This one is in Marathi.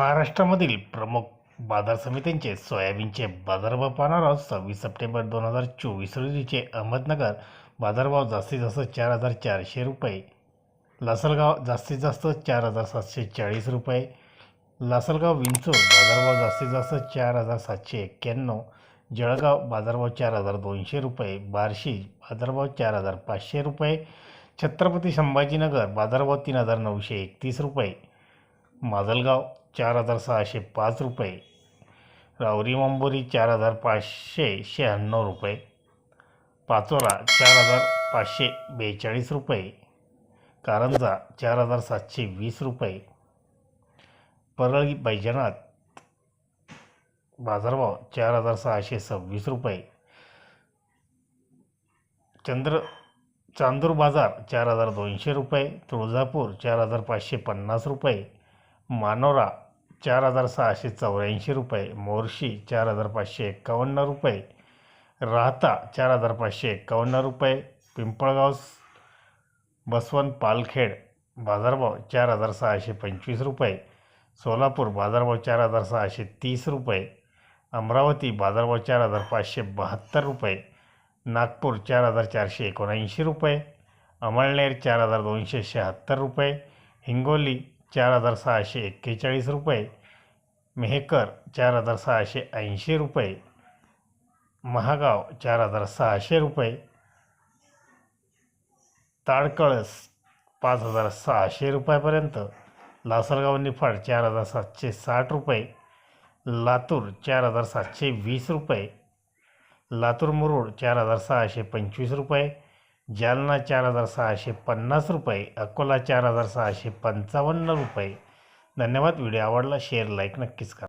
महाराष्ट्रामधील प्रमुख बाजार समित्यांचे सोयाबीनचे बाजारभाव पाहणार आहोत. सव्वीस सप्टेंबर दोन हजार चोवीस रोजीचे अहमदनगर बाजारभाव जास्तीत जास्त चार हजार चारशे रुपये लासलगाव जास्तीत जास्त चार हजार सातशे चाळीस रुपये लासलगाव विंचूर बाजारभाव जास्तीत जास्त चार हजार सातशे एक्क्याण्णव जळगाव बाजारभाव चार हजार दोनशे रुपये बार्शी बाजारभाव चार हजार पाचशे रुपये छत्रपती संभाजीनगर बाजारभाव तीन हजार नऊशे एकतीस रुपये माजलगाव चार हजार सहाशे पाच रुपये. रावरी मंबोरी चार हजार पाचशे शहाण्णव रुपये. पाचोरा चार हजार पाचशे बेचाळीस रुपये. कारंजा चार हजार सातशे वीस रुपये. परळी बैजनाथ बाजारभाव चार हजार सहाशे सव्वीस रुपये. चंद्र चांदूर बाजार चार हजार दोनशे रुपये. तुळजापूर चार हजार पाचशे पन्नास रुपये. मानोरा चार हजार सहाशे चौऱ्याऐंशी रुपये. मोर्शी चार हजार पाचशे एक्कावन्न रुपये. राहता चार हजार पाचशे एक्कावन्न रुपये. पिंपळगाव बसवंत पालखेड बाजारभाव चार हजार सहाशे पंचवीस रुपये. सोलापूर बाजारभाव चार हजार सहाशे तीस रुपये. अमरावती बाजारभाव चार हजार पाचशे बहात्तर रुपये. नागपूर चार हजार चारशे एकोणऐंशी रुपये. अमळनेर चार हजार दोनशे शहात्तर रुपये. हिंगोली चार हजार सहाशे एक्केचाळीस रुपये. मेहकर चार हजार सहाशे ऐंशी रुपये. महागाव चार हजार सहाशे रुपये. ताडकळस पाच हजार सहाशे रुपयापर्यंत. लासलगाव निफाड चार हजार सातशे साठ रुपये. लातूर चार हजार सातशे वीस रुपये. लातूर मुरुड चार हजार सहाशे पंचवीस रुपये. जालना चार हजार सहाशे पन्नास रुपये अकोला चार हजार सहाशे पंचावन्न रुपये. धन्यवाद व्हिडिओ आवडला शेअर लाईक नक्कीच करा.